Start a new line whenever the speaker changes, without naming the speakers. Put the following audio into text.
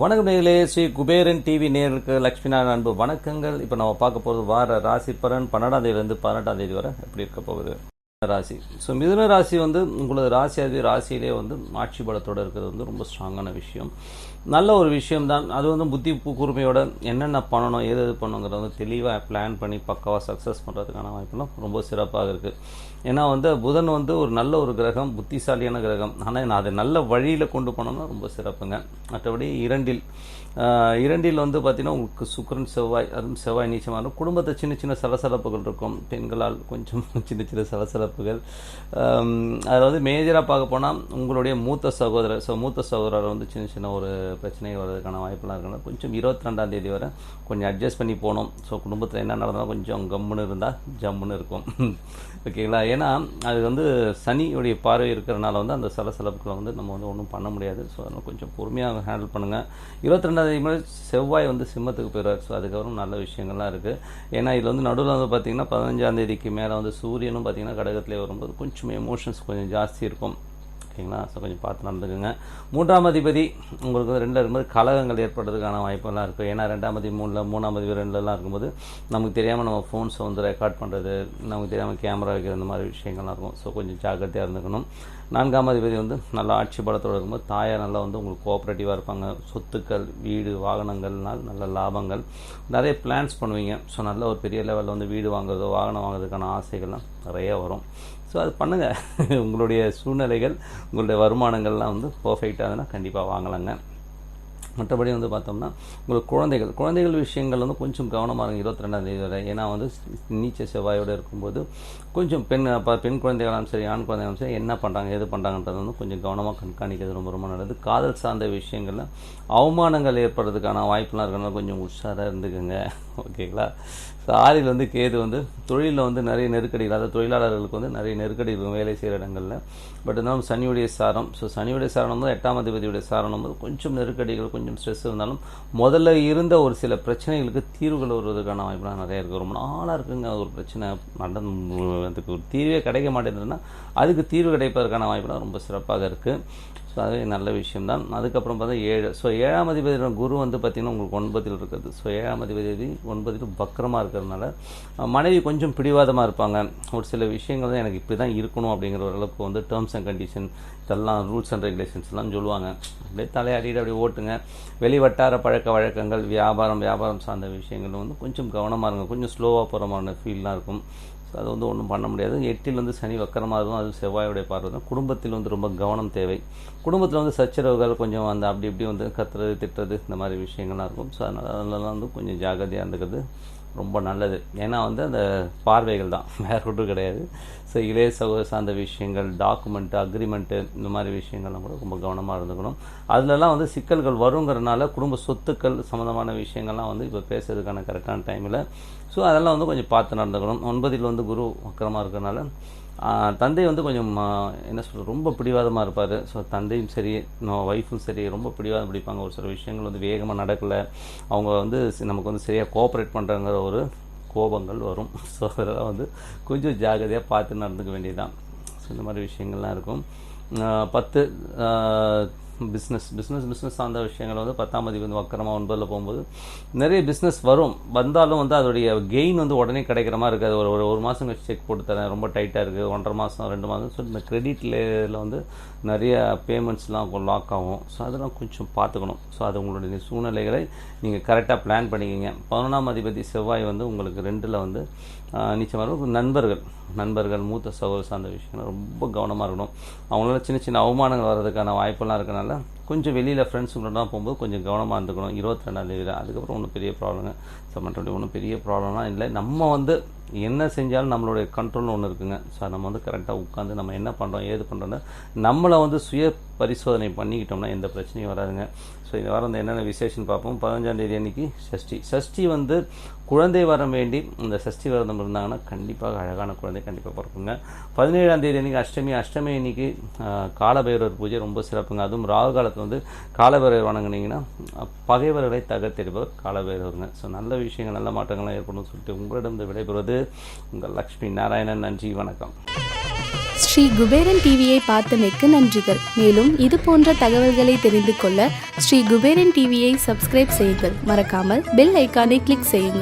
வணக்கம் நேர்களே ஸ்ரீ குபேரன் டிவி நேருக்கு லக்ஷ்மி நாராயண அன்பு வணக்கங்கள். இப்போ நம்ம பார்க்க போகிறது வார ராசி பலன் பன்னெண்டாம் தேதியிலேருந்து பதினெட்டாம் தேதி வரை எப்படி இருக்க போகுது? ராசி ஸோ மிதுன ராசி வந்து உங்களது ராசி அது ராசியிலே வந்து ஆட்சி பலத்தோடு இருக்கிறது வந்து ரொம்ப ஸ்ட்ராங்கான விஷயம். நல்ல ஒரு விஷயம் தான் அது வந்து புத்தி கூர்மையோட என்னென்ன பண்ணணும் ஏது எது பண்ணணுங்கிறத வந்து தெளிவாக பிளான் பண்ணி பக்காவாக சக்ஸஸ் பண்ணுறதுக்கான வாய்ப்புலாம் ரொம்ப சிறப்பாக இருக்குது ஏன்னா வந்து புதன் வந்து ஒரு நல்ல ஒரு கிரகம் புத்திசாலியான கிரகம். ஆனால் நான் அதை நல்ல வழியில் கொண்டு போனோம்னா ரொம்ப சிறப்புங்க. மற்றபடி இரண்டில் இரண்டில் வந்து பார்த்திங்கன்னா உங்களுக்கு சுக்கிரன் செவ்வாய் அதுவும் செவ்வாய் நீச்சமாக இருக்கும் குடும்பத்தை சின்ன சின்ன சலசலப்புகள் இருக்கும். பெண்களால் கொஞ்சம் சின்ன சின்ன சலசலப்பு ஆம், அதாவது மேஜராக பார்க்க போனால் உங்களுடைய மூத்த சகோதரர் ஸோ மூத்த சகோதரர் வந்து சின்ன சின்ன ஒரு பிரச்சனை வர்றதுக்கான வாய்ப்பெல்லாம் இருக்கணும் கொஞ்சம் இருபத்தி ரெண்டாம் தேதி வரை கொஞ்சம் அட்ஜஸ்ட் பண்ணி போகணும். ஸோ குடும்பத்தில் என்ன நடந்தாலும் கொஞ்சம் கம்முன்னு இருந்தால் ஜம்முன்னு இருக்கும். ஓகேங்களா ஏன்னா அது வந்து சனியுடைய பார்வை இருக்கிறனால வந்து அந்த சலசலப்புகளை வந்து நம்ம வந்து ஒன்றும் பண்ண முடியாது. ஸோ அதனால் கொஞ்சம் பொறுமையாக ஹேண்டில் பண்ணுங்கள் இருபத்தி ரெண்டாம் தேதி செவ்வாய் வந்து சிம்மத்துக்கு போயிடுவார். ஸோ அதுக்கப்புறம் நல்ல விஷயங்கள்லாம் இருக்குது ஏன்னா இதில் வந்து நடுவில் வந்து பார்த்திங்கன்னா பதினஞ்சாம் தேதிக்கு மேலே வந்து சூரியனும் பார்த்திங்கன்னா கடகத்திலே வரும்போது கொஞ்சம் எமோஷன்ஸ் கொஞ்சம் ஜாஸ்தி இருக்கும். ஓகேங்களா? ஸோ கொஞ்சம் பார்த்து நடந்துக்குங்க. மூன்றாம் அதிபதி உங்களுக்கு வந்து ரெண்டில் இருக்கும்போது கலகங்கள் ஏற்படுறதுக்கான வாய்ப்பெல்லாம் இருக்குது ஏன்னா ரெண்டாம் அதிபதி மூணில் மூணாம் அதிபதி ரெண்டுலலாம் இருக்கும்போது நமக்கு தெரியாமல் நம்ம ஃபோன்ஸை வந்து ரெக்கார்ட் பண்ணுறது நமக்கு தெரியாமல் கேமரா வைக்கிற இந்த மாதிரி விஷயங்கள்லாம் இருக்கும். ஸோ கொஞ்சம் ஜாக்கிரதையாக இருந்துக்கணும். நான்காம் அதிபதி வந்து நல்லா ஆட்சி பலத்தோடு இருக்கும்போது தாயார் நல்லா வந்து உங்களுக்கு கோஆப்ரேட்டிவாக இருப்பாங்க. சொத்துக்கள் வீடு வாகனங்கள்னால் நல்ல லாபங்கள். நிறைய பிளான்ஸ் பண்ணுவீங்க. ஸோ நல்ல ஒரு பெரிய லெவலில் வந்து வீடு வாங்குறதோ வாகனம் வாங்குறதுக்கான ஆசைகள்லாம் நிறைய வரும். ஸோ அது பண்ணுங்கள் உங்களுடைய சூழ்நிலைகள் உங்களுடைய வருமானங்கள்லாம் வந்து பர்ஃபெக்டாகனா கண்டிப்பாக வாங்கலாங்க. மற்றபடி வந்து பார்த்தோம்னா உங்களுக்கு குழந்தைகள் குழந்தைகள் விஷயங்கள் வந்து கொஞ்சம் கவனமாக இருங்க. இருபத்தி ரெண்டாம் தேதி வரை. ஏன்னா வந்து நீச்ச செவ்வாயோடு இருக்கும்போது கொஞ்சம் பெண் அப்போ பெண் குழந்தைகளாலும் சரி ஆண் குழந்தைகளும் சரி என்ன பண்ணுறாங்க எது பண்ணுறாங்கன்றது வந்து கொஞ்சம் கவனமாக கண்காணிக்கிறது ரொம்ப ரொம்ப நல்லது. காதல் சார்ந்த விஷயங்களில் அவமானங்கள் ஏற்படுறதுக்கான வாய்ப்புலாம் இருக்கனால கொஞ்சம் உஷாராக இருந்துக்குங்க. ஓகேங்களா? ஸோ ஆறில் வந்து கேது வந்து தொழிலில் வந்து நிறைய நெருக்கடிகள் அதாவது தொழிலாளர்களுக்கு வந்து நிறைய நெருக்கடி இருக்கும் வேலை செய்கிற இடங்களில். பட் இருந்தாலும் சனியுடைய சாரம் ஸோ சனியுடைய சாரணம் தான் எட்டாம் அதிபதியுடைய சாரணம் வந்து கொஞ்சம் நெருக்கடிகள் கொஞ்சம் ஸ்ட்ரெஸ் இருந்தாலும் முதல்ல இருந்த ஒரு சில பிரச்சனைகளுக்கு தீர்வுகள் வருவதற்கான வாய்ப்புலாம் நிறைய இருக்குது ரொம்ப நாளாக இருக்குங்க ஒரு பிரச்சனை நடந்து அதுக்கு ஒரு தீர்வே கிடைக்க மாட்டேங்குதுன்னா அதுக்கு தீர்வு கிடைப்பதற்கான வாய்ப்புலாம் ரொம்ப சிறப்பாக இருக்குது ஸோ அதுவே நல்ல விஷயம்தான். அதுக்கப்புறம் பார்த்தா ஏழு. ஸோ ஏழாம் அதிபதி குரு வந்து பார்த்திங்கன்னா உங்களுக்கு ஒன்பதில் இருக்கிறது. ஸோ ஏழாம் அதிபதி ஒன்பதில் பக்கரமாக இருக்கிறதுனால மனைவி கொஞ்சம் பிடிவாதமாக இருப்பாங்க. ஒரு சில விஷயங்கள் தான் எனக்கு இப்படி தான் இருக்கணும் அப்படிங்கிற ஒரு அளவுக்கு வந்து டேர்ம்ஸ் அண்ட் கண்டிஷன் இதெல்லாம் ரூல்ஸ் அண்ட் ரெகுலேஷன்ஸ்லாம் சொல்லுவாங்க. அப்படியே தலையாடிட்டு அப்படியே ஓட்டுங்க. வெளி வட்டார பழக்க வழக்கங்கள் வியாபாரம் வியாபாரம் சார்ந்த விஷயங்கள் வந்து கொஞ்சம் கவனமாக இருங்க. கொஞ்சம் ஸ்லோவாக போகிற மாதிரி ஃபீல்லாம் இருக்கும். ஸோ அது வந்து ஒன்றும் பண்ண முடியாது. எட்டில் வந்து சனி வக்கரமாக இருக்கும் அது செவ்வாயுடைய பார்வை தான். குடும்பத்தில் வந்து ரொம்ப கவனம் தேவை. குடும்பத்தில் வந்து சச்சரவுகள் கொஞ்சம் அந்த அப்படி இப்படி வந்து கத்துறது திட்டுறது இந்த மாதிரி விஷயங்கள்லாம் இருக்கும். ஸோ அதனால் அதெல்லாம் வந்து கொஞ்சம் ஜாகிரதையாக இருந்துக்கிறது ரொம்ப நல்லது. ஏன்னா வந்து அந்த பார்வைகள் தான். வேறு ஒன்றும் கிடையாது. ஸோ இளைய சகோதர சார்ந்த விஷயங்கள் டாக்குமெண்ட்டு அக்ரிமெண்ட்டு இந்த மாதிரி விஷயங்கள்லாம் கூட ரொம்ப கவனமாக இருந்துக்கணும். அதுலலாம் வந்து சிக்கல்கள் வருங்கிறனால குடும்ப சொத்துக்கள் சம்மந்தமான விஷயங்கள்லாம் வந்து இப்போ பேசுறதுக்கான கரெக்டான டைமில் ஸோ அதெல்லாம் வந்து கொஞ்சம் பார்த்து நடந்துக்கணும். ஒன்பதில் வந்து குரு வக்கரமாக இருக்கிறனால தந்தை வந்து கொஞ்சம் என்ன சொல்கிறது ரொம்ப பிடிவாதமாக இருப்பார். ஸோ தந்தையும் சரி ஒய்ஃபும் சரி ரொம்ப பிடிவாதம் பிடிப்பாங்க. ஒரு சில விஷயங்கள் வந்து வேகமாக நடக்கலை. அவங்க வந்து நமக்கு வந்து சரியாக கோஆப்ரேட் பண்ணுறாங்கிற ஒரு கோபங்கள் வரும். ஸோ அதெல்லாம் வந்து கொஞ்சம் ஜாகிரதையாக பார்த்து நடந்துக்க வேண்டியதுதான். ஸோ இந்த மாதிரி விஷயங்கள்லாம் இருக்கும். பத்து பிஸ்னஸ் பிஸ்னஸ் பிஸ்னஸ் சார்ந்த விஷயங்கள் வந்து பத்தாம் தேதி வந்து வக்கரமாக ஒன்பதில் போகும்போது நிறைய பிஸ்னஸ் வரும். வந்தாலும் வந்து அதோடைய கெயின் வந்து உடனே கிடைக்கிற மாதிரி இருக்காது. ஒரு ஒரு ஒரு மாதம் கழிச்சு செக் போட்டு தரேன். ரொம்ப டைட்டாக இருக்குது ஒன்றரை மாதம் ரெண்டு மாதம் ஸோ இந்த கிரெடிட் வந்து நிறைய பேமெண்ட்ஸ்லாம் லாக் ஆகும். ஸோ அதெல்லாம் கொஞ்சம் பார்த்துக்கணும். ஸோ அது உங்களுடைய சூழ்நிலைகளை நீங்கள் கரெக்டாக பிளான் பண்ணிக்கிங்க. பதினொன்றாம் அதிபதி செவ்வாய் வந்து உங்களுக்கு ரெண்டில் வந்து நிச்சயமாக நண்பர்கள் நண்பர்கள் மூத்த சகோதர சார்ந்த விஷயங்கள் ரொம்ப கவனமாக இருக்கணும். அவங்களால சின்ன சின்ன அவமானங்கள் வர்றதுக்கான வாய்ப்பெல்லாம் இருக்கனால கொஞ்சம் வெளியில் ஃப்ரெண்ட்ஸுங்களோட போகும்போது கொஞ்சம் கவனமாக இருந்துக்கணும். இருபத்தி ரெண்டாம் தேதி அதுக்கப்புறம் ஒன்றும் பெரிய ப்ராப்ளங்க ஸோ மற்றபடி ஒன்றும் பெரிய ப்ராப்ளம்லாம் இல்லை. நம்ம வந்து என்ன செஞ்சாலும் நம்மளுடைய கண்ட்ரோல்னு ஒன்று இருக்குங்க. ஸோ நம்ம வந்து கரெக்டாக உட்காந்து நம்ம என்ன பண்ணுறோம் ஏது பண்ணுறோன்னு நம்மளை வந்து சுய பரிசோதனை பண்ணிக்கிட்டோம்னா எந்த பிரச்சனையும் வராதுங்க. ஸோ இந்த வாரம் வந்து என்னென்ன விசேஷம் பார்ப்போம். பதினஞ்சாந்தேதி அன்றைக்கி அன்னைக்கு சஷ்டி. சஷ்டி வந்து குழந்தை வரம் வேண்டி இந்த சஷ்டி விரதம் இருந்தாங்கன்னா கண்டிப்பாக அழகான குழந்தை கண்டிப்பாக பிறக்குங்க. பதினேழாம் தேதி அன்னைக்கு அஷ்டமி. அஷ்டமி அன்னைக்கு காலபைரவர் பூஜை ரொம்ப சிறப்புங்க. அதுவும் ராகு காலத்தில் வந்து காலபைரவர் வணங்குனீங்கன்னா பகைவர்களை தகர்த்தெடுப்பவர் காலபைரவருங்க. ஸோ நல்ல விஷயங்கள் நல்ல மாற்றங்கள்லாம் ஏற்படும் சொல்லிட்டு உங்களிடம் இந்த விடைபெறுவது உங்கள் லக்ஷ்மி நாராயணன் நன்றி வணக்கம்.
ஸ்ரீ குபேரன் டிவியை பார்த்தமைக்கு நன்றிகள். மேலும் இது போன்ற தகவல்களை தெரிந்து கொள்ள ஸ்ரீ குபேரன் டிவியை சப்ஸ்கிரைப் செய்யுங்கள். மறக்காமல் பெல் ஐக்கானை கிளிக் செய்யுங்கள்.